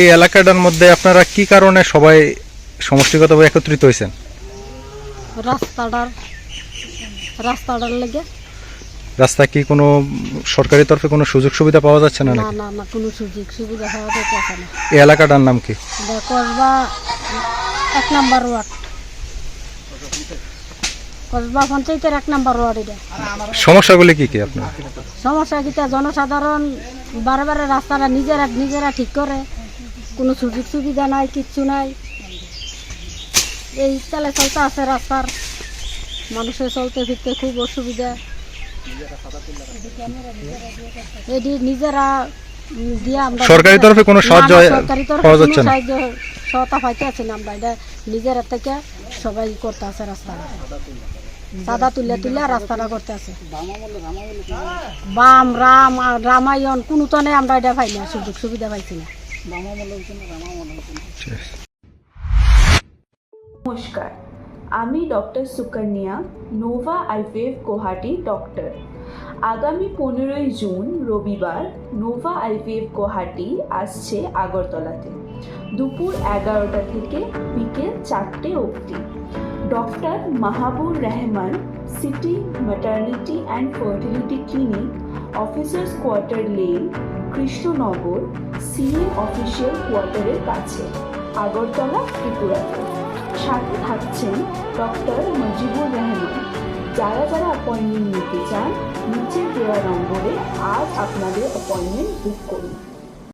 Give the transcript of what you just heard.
এই এলাকাটার মধ্যে আপনারা কি কারণে সবাই সমষ্টিগতভাবে একত্রিত হয়েছেন? রাস্তাটার রাস্তাটার লেগে। রাস্তা কি কোনো সরকারি তরফে কোনো সুযোগ সুবিধা পাওয়া যাচ্ছে না না না না কোনো সুযোগ সুবিধা হওয়া যাইতেছে না। এই এলাকাটার নাম কি? কসবা এক নাম্বার ওয়ার্ড। কসবা পঞ্চায়েতের এক নাম্বার ওয়ার্ড এটা। সমস্যাগুলি কি কি আপনার? সমস্যা কিটা জনসাধারণ বারে বারে রাস্তাটা নিজেরা নিজেরা ঠিক করে। কোনো সুযোগ সুবিধা নাই কিচ্ছু নাই। এই চালে চলতে আছে রাস্তার। মানুষের চলতে ফিরতে খুব অসুবিধা। এটি নিজেরা দিয়ে আমরা সরকারি তরফে কোনো সাহায্য সরকারি তরফে সহায়তা পাইতে আছি না আমরা। এটা নিজেরা থেকে সবাই করতে আছে রাস্তাটা। সাদা তুলে তুলে রাস্তাটা করতে আছে। বাম, রাম রামায়ণ, কোনো তনে আমরা এটা পাই সুযোগ সুবিধা পাইছি না। নমস্কার, আমি doctor Sukanya, Nova IVF Guwahati doctor. আগামী পনেরোই জুন, রবিবার, নোভা আইভিএফ গুয়াহাটি আসছে আগরতলাতে। দুপুর এগারোটা থেকে বিকেল চারটে অবধি। Doctor Mahabur Rahman, city maternity and fertility clinic officers quarter lane Krishnanagar, CA official কোয়ার্টারের কাছে, আগরতলা ত্রিপুরাতে সাথে থাকছেন ডক্টর মজিবুর রহমান। যারা যারা অ্যাপয়েন্টমেন্ট নিতে চান নিচে দেওয়া নম্বরে আজ আপনাদের অ্যাপয়েন্টমেন্ট বুক করুন।